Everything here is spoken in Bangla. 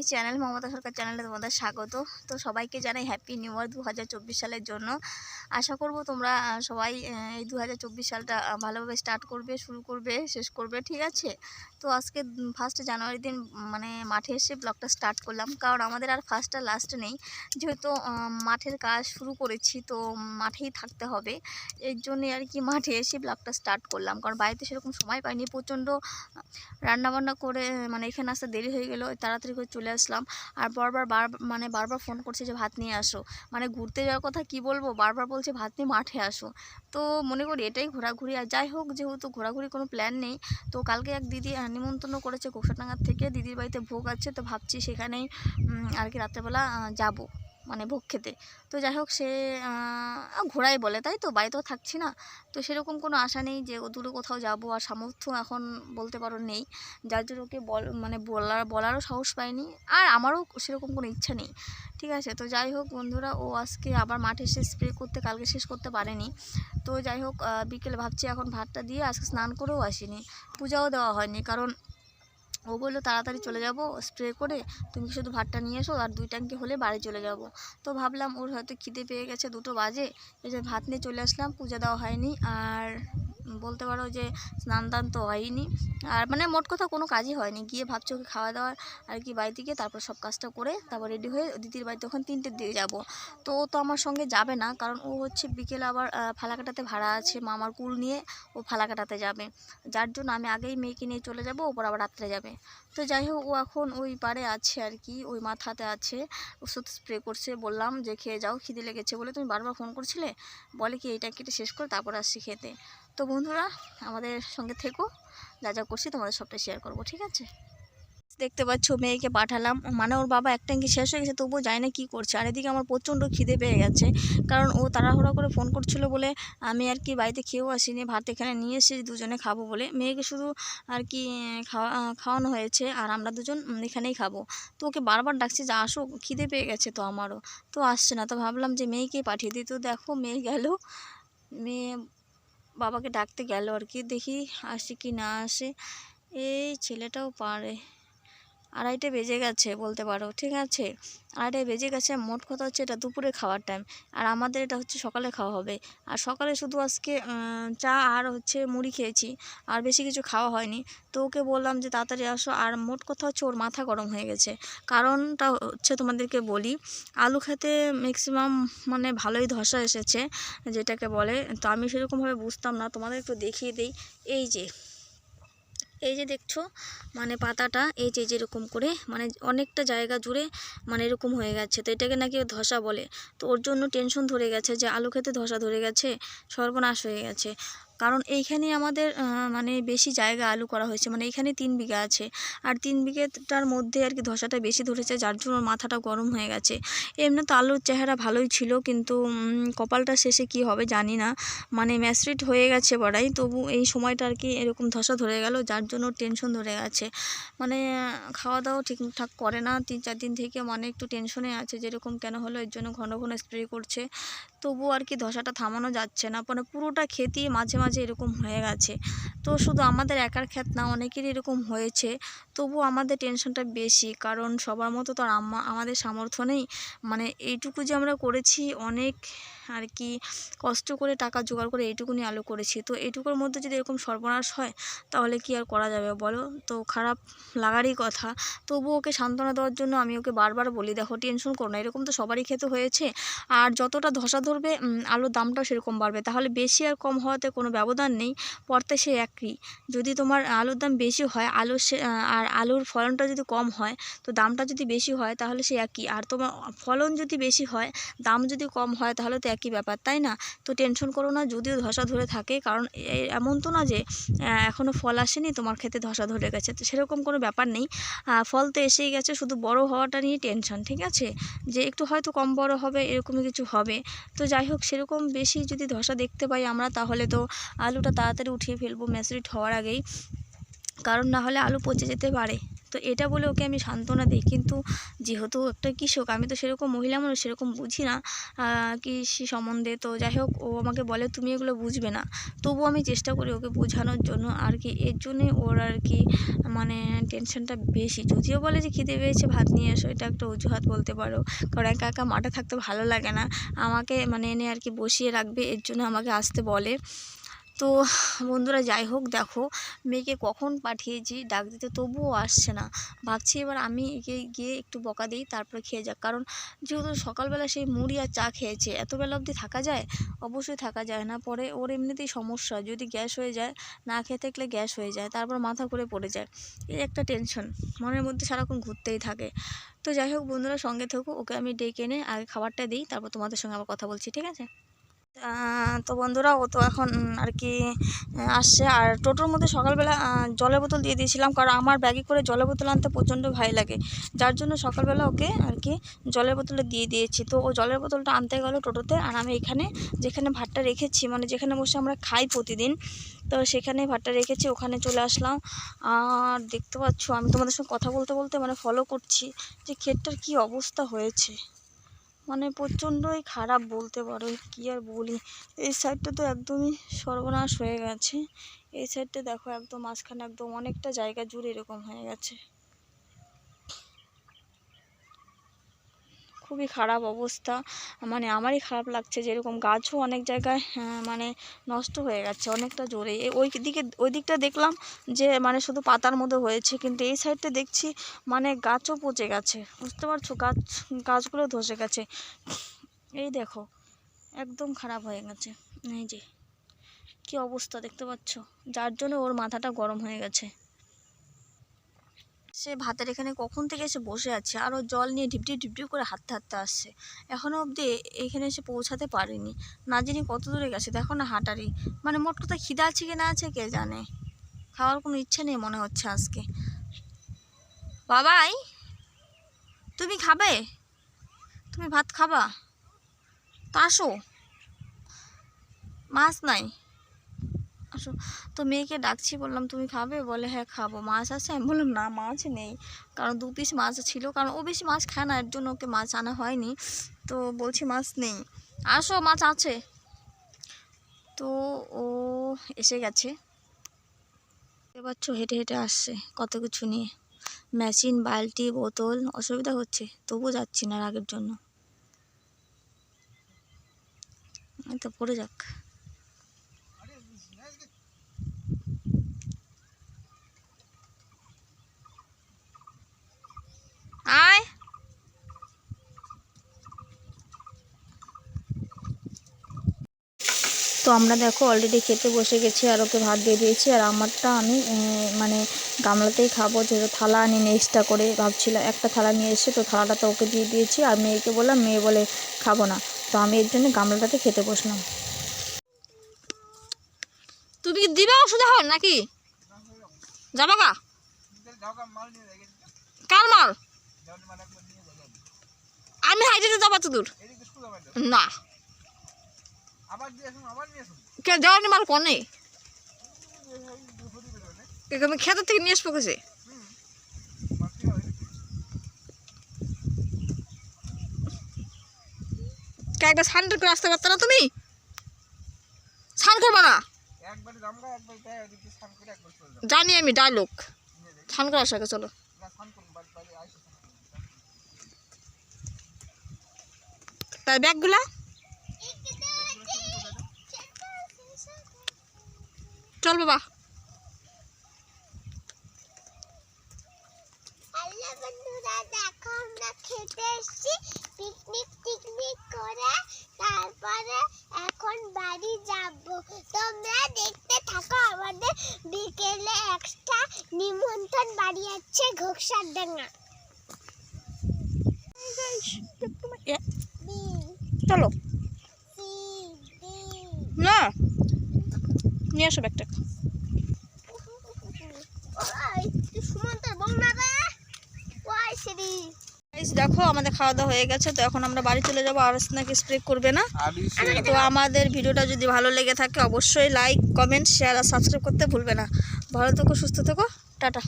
মাই চ্যানেল, মমতা সরকার চ্যানেলে তোমাদের স্বাগত। তো সবাইকে জানাই হ্যাপি নিউ ইয়ার দু হাজার চব্বিশ সালের জন্য। আশা করব তোমরা সবাই এই দু হাজার চব্বিশ সালটা ভালোভাবে স্টার্ট করবে, শুরু করবে, শেষ করবে, ঠিক আছে? তো আজকে ফার্স্ট জানুয়ারি দিন মানে মাঠে এসে ব্লগটা স্টার্ট করলাম। কারণ আমাদের আর ফার্স্ট আর লাস্ট নেই। যেহেতু মাঠের কাজ শুরু করেছি, তো মাঠেই থাকতে হবে। এর জন্যে আর কি মাঠে এসে ব্লগটা স্টার্ট করলাম। কারণ বাড়িতে সেরকম সময় পাইনি। প্রচণ্ড রান্নাবান্না করে মানে এখানে আসতে দেরি হয়ে গেলো। তাড়াতাড়ি করে চলে আসলাম। আর বারবার বার মানে বারবার ফোন করছে যে, ভাত নিয়ে আসো। মানে ঘুরতে যাওয়ার কথা কি বলব? বারবার বলছে, ভাত নিয়ে মাঠে আসো। তো মনে করি এটাই ঘোরাঘুরি। আর যাই হোক, যেহেতু ঘোরাঘুরি কোনো প্ল্যান নেই, তো কালকে এক দিদি নিমন্ত্রণ করেছে কোকসাডাঙ্গার থেকে। দিদির বাড়িতে ভোগ আছে, তো ভাবছি সেখানেই আর কি রাত্রেবেলা যাব। মানে ভোগ খেতে। তো যাই হোক সে ঘোরাই বলে, তাই তো? বাড়িতেও থাকছি না। তো সেরকম কোনো আশা নেই যে ও দূরে কোথাও যাব, আর সামর্থ্য এখন বলতে পারো নেই। যার জন্য ওকে বল মানে বলার বলারও সাহস পাইনি, আর আমারও সেরকম কোনো ইচ্ছা নেই। ঠিক আছে? তো যাই হোক বন্ধুরা, ও আজকে আবার মাঠে এসে স্প্রে করতে, কালকে শেষ করতে পারেনি। তো যাই হোক বিকেলে ভাবছি এখন ভাতটা দিয়ে আজকে স্নান করেও আসিনি। পূজাও দেওয়া হয়নি, কারণ ও বলল, তাড়াতাড়ি চলে যাব স্প্রে করে তুমি শুধু ভাতটা নিয়ে এসো আর দুই ট্যাঙ্কি হলে বাড়ি চলে যাব। তো ভাবলাম ওর হয়তো খিদে পেয়ে গেছে, দুটো বাজে, এই যে ভাত নিয়ে চলে আসলাম, পূজা দেওয়া হয়নি আর বলতে পারো যে স্নান টান তো হয়নি আর মানে মোট কথা কোনো কাজই হয়নি। গিয়ে ভাবছ ওকে খাওয়া দাওয়া আর কি বাড়িতে গিয়ে তারপর সব কাজটা করে তারপর রেডি হয়ে দিদির বাড়িতে ওখানে তিনটের দিকে যাব। তো ও তো আমার সঙ্গে যাবে না কারণ ও হচ্ছে বিকেলে আবার ফালাকাটাতে ভাড়া আছে। মামার কুল নিয়ে ও ফালাকাটাতে যাবে। যার জন্য আমি আগেই মেয়েকে নিয়ে চলে যাব, ওপর আবার রাত্রে যাবে। তো যাই হোক, ও এখন ওই পারে আছে আর কি, ওই মাথাতে আছে। ওষুধ স্প্রে করছে, বললাম যে খেয়ে যাও, খিদে লেগেছে বলে তুমি বারবার ফোন করছিলে? বলে কি, এইটা কেটে শেষ করে, তারপর আসছি খেতে। তো বন্ধুরা, আমাদের সঙ্গে থেকো। যা যা করছি তোমাদের সবটা শেয়ার করব, ঠিক আছে? দেখতে পাচ্ছ, মেয়েকে পাঠালাম। মানে ওর বাবা এক ট্যাঙ্কি শেষ হয়ে গেছে, তবুও যায় না কী করছে। আর এদিকে আমার প্রচণ্ড খিদে পেয়ে গেছে, কারণ ও তাড়াহুড়া করে ফোন করছিল বলে আমি আর কি বাড়িতে খেয়েও আসিনি, ভাত এখানে নিয়ে এসে দুজনে খাব বলে। মেয়েকে শুধু আর কি খাওয়া খাওয়ানো হয়েছে, আর আমরা দুজন এখানেই খাব। তো ওকে বারবার ডাকছে, যে আসো, খিদে পেয়ে গেছে তো আমারও। তো আসছে না, তো ভাবলাম যে মেয়েকেই পাঠিয়ে দিই। তো দেখো, মেয়ে গেল। মেয়ে বাবাকে ডাকতে গেল আর কি দেখি আসে কি না আসে। এই ছেলেটাও পারে। আড়াইটে বেজে গেছে বলতে পারো, ঠিক আছে? আড়াইটে বেজে গেছে, মোট কথা হচ্ছে এটা দুপুরে খাওয়ার টাইম আর আমাদের এটা হচ্ছে সকালে খাওয়া হবে। আর সকালে শুধু আজকে চা আর হচ্ছে মুড়ি খেয়েছি, আর বেশি কিছু খাওয়া হয়নি। তো ওকে বললাম যে তাড়াতাড়ি আসো, আর মোট কথা হচ্ছে ওর মাথা গরম হয়ে গেছে। কারণটা হচ্ছে তোমাদেরকে বলি, আলু খেতে ম্যাক্সিমাম মানে ভালোই ধসা এসেছে, যেটাকে বলে। তো আমি সেরকমভাবে বুঝতাম না, তোমাদের একটু দেখিয়ে দিই। এই যে এই যে দেখছ মানে পাতাটা, এই যে যেরকম করে মানে অনেকটা জায়গা জুড়ে মানে এরকম হয়ে গেছে। তো এটাকে নাকি ধসা বলে। তো ওর জন্য টেনশন ধরে গেছে যে আলু খেতে ধসা ধরে গেছে, সর্বনাশ হয়ে গেছে। কারণ এইখানে আমাদের মানে বেশি জায়গা আলু করা হয়েছে। মানে এইখানে তিন বিঘা আছে। আর তিন বিঘেটার মধ্যে আর কি ধসাটা বেশি ধরেছে, যার জন্য মাথাটা গরম হয়ে গেছে। এমনি তো আলুর চেহারা ভালোই ছিল, কিন্তু কপালটা শেষে কি হবে জানি না। মানে ম্যাসরিট হয়ে গেছে বড়াই, তবু এই সময়টা আর কি এরকম ধসা ধরে গেল, যার জন্য টেনশন ধরে গেছে। মানে খাওয়া দাওয়া ঠিকঠাক করে না। তিন চার দিন থেকে মানে একটু টেনশনে আছে, যেরকম কেন হলো, এর জন্য ঘন ঘন স্প্রে করছে। তবু আর কি ধসাটা থামানো যাচ্ছে না। মানে পুরোটা ক্ষেতই মাঝে মাঝে এরকম হয়ে গেছে। তো শুধু আমাদের একার ক্ষেত না, অনেকেরই এরকম হয়েছে। তবু আমাদের টেনশনটা বেশি। কারণ সবার মতো তো আর আমাদের সামর্থ্য নেই। মানে এইটুকু যে আমরা করেছি, অনেক আর কি কষ্ট করে টাকা জোগাড় করে এইটুকুনি আলু করেছি। তো এইটুকুর মধ্যে যদি এরকম সর্বনাশ হয়, তাহলে কি আর করা যাবে বলো? তো খারাপ লাগারই কথা। তবু ওকে সান্ত্বনা দেওয়ার জন্য আমি ওকে বারবার বলি, দেখো টেনশন করো না, এরকম তো সবারই খেতে হয়েছে। আর যতটা ধসা ধরবে আলুর দামটাও সেরকম বাড়বে। তাহলে বেশি আর কম হওয়াতে কোনো ব্যবধান নেই, পড়তে সে একই। যদি তোমার আলুর দাম বেশি হয় আলু আর আলুর ফলনটা যদি কম হয়, তো দামটা যদি বেশি হয়, তাহলে সে একই। আর তোমার ফলন যদি বেশি হয়, দাম যদি কম হয়, তাহলে তো একই ব্যাপার তাই না? তো টেনশন করো না যদিও ধসা ধরে থাকে কারণ এমন তো না যে আহ, এখনও ফল আসেনি তোমার খেতে ধসা ধরে গেছে তো সেরকম কোনো ব্যাপার নেই। ফল তো এসেই গেছে শুধু বড় হওয়াটা নিয়ে টেনশন ঠিক আছে? যে একটু হয়তো কম বড় হবে এরকমই কিছু হবে। তো যাই হোক সেরকম বেশি যদি ধসা দেখতে পাই আমরা তাহলে তো আলুটা তাড়াতাড়ি উঠিয়ে ফেলব ম্যাচুরিট হওয়ার আগেই। কারণ না হলে আলু পচে যেতে পারে। তো এটা বলে ওকে আমি সান্ত্বনা দিই। কিন্তু যেহেতু একটা কৃষক, আমি তো সেরকম মহিলা মানুষ, সেরকম বুঝি না কৃষি সম্বন্ধে। তো যাই হোক, ও আমাকে বলে, তুমি এগুলো বুঝবে না। তবুও আমি চেষ্টা করি ওকে বোঝানোর জন্য। আর কি, এর জন্যই ওর আর কি মানে টেনশনটা বেশি। যদিও বলে যে, খিদে পেয়েছে, ভাত নিয়ে এসো। এটা একটা অজুহাত বলতে পারো। কারণ একা একা মাঠে থাকতে ভালো লাগে না। আমাকে মানে এনে আর কি বসিয়ে রাখবে, এর জন্য আমাকে আসতে বলে। তো বন্ধুরা যাই হোক, দেখো মেয়েকে কখন পাঠিয়েছি, ডাক দিতে তবুও আসছে না। ভাবছি এবার আমি একে গিয়ে একটু বকা দিই, তারপরে খেয়ে যাক। কারণ যেহেতু সকালবেলা সেই মুড়ি আর চা খেয়েছে, এত বেলা অবধি থাকা যায়? অবশ্যই থাকা যায় না, পরে ওর এমনিতেই সমস্যা। যদি গ্যাস হয়ে যায়, না খেয়ে থাকলে গ্যাস হয়ে যায়, তারপর মাথা ঘুরে পড়ে যায়। এই একটা টেনশন মনের মধ্যে সারাক্ষণ ঘুরতেই থাকে। তো যাই হোক বন্ধুরা সঙ্গে থেকো, ওকে আমি ডেকে এনে আগে খাবারটা দিই, তারপর তোমাদের সঙ্গে আবার কথা বলছি, ঠিক আছে? তো বন্ধুরা ও তো এখন আর কি আসছে। আর টোটোর মধ্যে সকালবেলা জলের বোতল দিয়ে দিয়েছিলাম কারণ আমার ব্যাগে করে জলের বোতল আনতে প্রচণ্ড ভয় লাগে। যার জন্য সকালবেলা ওকে আর কি জলের বোতলে দিয়ে দিয়েছি। তো ও জলের বোতলটা আনতে গেলো টোটোতে আর আমি এখানে যেখানে ভাতটা রেখেছি মানে যেখানে বসে আমরা খাই প্রতিদিন, তো সেখানে ভাতটা রেখেছি, ওখানে চলে আসলাম। আর দেখতে পাচ্ছ, আমি তোমাদের সঙ্গে কথা বলতে বলতে মানে ফলো করছি যে ক্ষেতটার কি অবস্থা হয়েছে। মানে প্রচণ্ডই খারাপ বলতে পারো কি আর বলি? এই সাইডটা তো একদমই সর্বনাশ হয়ে গেছে। এই সাইডটা দেখো একদম মাঝখানে একদম অনেকটা জায়গা জুড়ে এরকম হয়ে গেছে। খুবই খারাপ অবস্থা। মানে আমারই খারাপ লাগছে যেরকম গাছও অনেক জায়গায় হ্যাঁ, মানে নষ্ট হয়ে গেছে অনেকটা জোরে। ওই দিকে ওই দিকটা দেখলাম যে মানে শুধু পাতার মতো হয়েছে কিন্তু এই সাইডটা দেখছি মানে গাছও পচে গেছে। বুঝতে পারছ? গাছ গাছগুলো ধসে গেছে। এই দেখো একদম খারাপ হয়ে গেছে। এই যে কি অবস্থা দেখতে পাচ্ছ? যার জন্য ওর মাথাটা গরম হয়ে গেছে। সে ভাতের এখানে কখন থেকে এসে বসে আছে? আর ও জল নিয়ে ঢিপঢিপ ঢিপঢিপ করে হাঁটতে হাঁটতে আসছে। এখনও অবধি এখানে এসে পৌঁছাতে পারেনি। না জানি কত দূরে গেছে। দেখো না হাঁটারি। মানে মোট কথা খিদা আছে কি না আছে কে জানে? খাওয়ার কোনো ইচ্ছে নেই মনে হচ্ছে আজকে। বাবাই, তুমি খাবে? তুমি ভাত খাবা? তো আসো। মাছ নাই। আসো তো মেয়েকে ডাকছি, বললাম, তুমি খাবে? বলে হ্যাঁ খাব। মাছ আছে? আমি বললাম, না, মাছ নেই। কারণ দু পিস মাছ ছিল, কারণ ও বেশি মাছ খায় না, এর জন্য ওকে মাছ আনা হয়নি। তো বলছি, মাছ নেই। আসো, মাছ আছে। তো ও এসে গেছে। পাচ্ছ, হেঁটে হেঁটে আসছে কত কিছু নিয়ে। মেশিন, বালতি, বোতল, অসুবিধা হচ্ছে, তবুও যাচ্ছি না রাগের জন্য। তো, পড়ে যাক আয় তো আমরা দেখো অলরেডি খেতে বসে গেছি আর ওকে ভাত দিয়ে দিয়েছি। আর আমারটা আমি মানে গামলাতেই খাব, যেহেতু থালা আনি এক্সট্রা করে ভাবছিলাম। একটা থালা নিয়ে এসে তো থালাটা তো ওকে দিয়ে দিয়েছি। আর মেয়েকে বললাম, মেয়ে বলে খাব না। তো আমি এর জন্য গামলাটাতে খেতে বসলাম। তুমি কি দিবে ওষুধ এখন নাকি? যাবা গা। কার মাল? আমি হাইটে যাবা তো দূর না আবার দিয়ে আসুন আবার নিয়ে আসুন কে দেওয়ানি মাল কনে? আমি খেতে থেকে নিয়ে আসব কেছে একবার স্নান করে আসতে পারতো না তুমি? স্নান করব না? তাই জানি আমি ডায়লগ। স্নান করে আসাকে চলো। তার ব্যাগগুলা? চল বাবা। হ্যালো বন্ধুরা দেখো আমরা খেতে এসেছি পিকনিক টিকনিক করে। তারপরে এখন বাড়ি যাব। তোমরা দেখতে থাকো আমাদের বিকেলে এক্সট্রা নিমন্ত্রণ বাড়ি আছে ঘোকসার ডাঙ্গা চলো সি ডি না নিয়ে আসো ব্যাগটা ওই তুই সুমন্তর বল না রে ওই সিরি দেখো আমাদের খাওয়া দাওয়া হয়ে গেছে তো এখন আমরা বাড়ি চলে যাব আর স্নাকে স্প্রে করবে না। তো আমাদের ভিডিওটা যদি ভালো লেগে থাকে অবশ্যই লাইক কমেন্ট শেয়ার আর সাবস্ক্রাইব করতে ভুলবে না। ভালো থেকো সুস্থ থেকো টাটা।